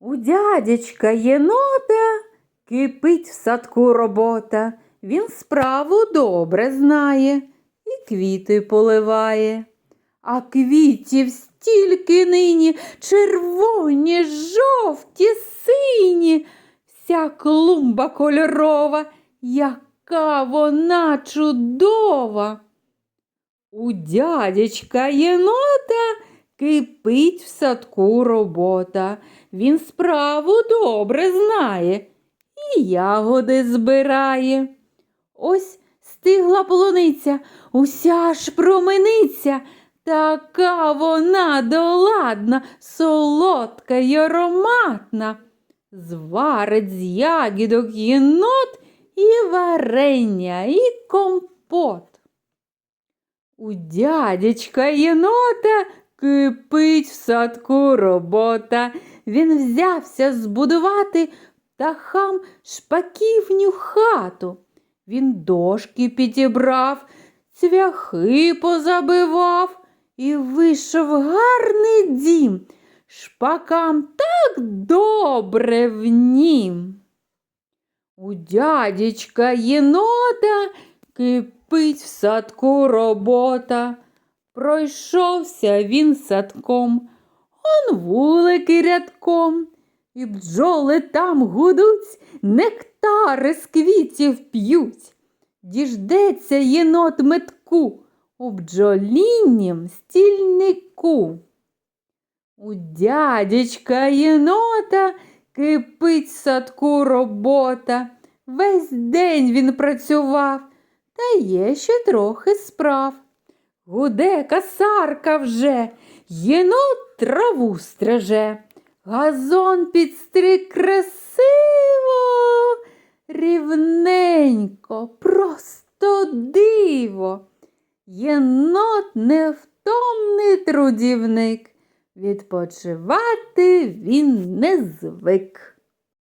У дядечка єнота кипить в садку робота. Він справу добре знає і квіти поливає. А квітів стільки нині червоні, жовті, сині, вся клумба кольорова, яка вона чудова. У дядечка єнота кипить в садку робота. Він справу добре знає і ягоди збирає. Ось стигла полуниця, уся ж промениться, така вона доладна, солодка й ароматна. Зварить з ягідок єнот і варення, і компот. У дядечка єнота кипить в садку робота. Він взявся збудувати птахам шпаківню хату. Він дошки підібрав, цвяхи позабивав і вийшов гарний дім. Шпакам так добре в нім. У дядечка єнота кипить в садку робота. Пройшовся він садком, он вулики рядком, і бджоли там гудуть, нектари з квітів п'ють. Діждеться єнот метку у бджоліннім стільнику. У дядечка єнота кипить садку робота. Весь день він працював, та є ще трохи справ. Гуде касарка вже, єнот траву стреже, газон підстриг красиво, рівненько, просто диво. Єнот невтомний трудівник, відпочивати він не звик.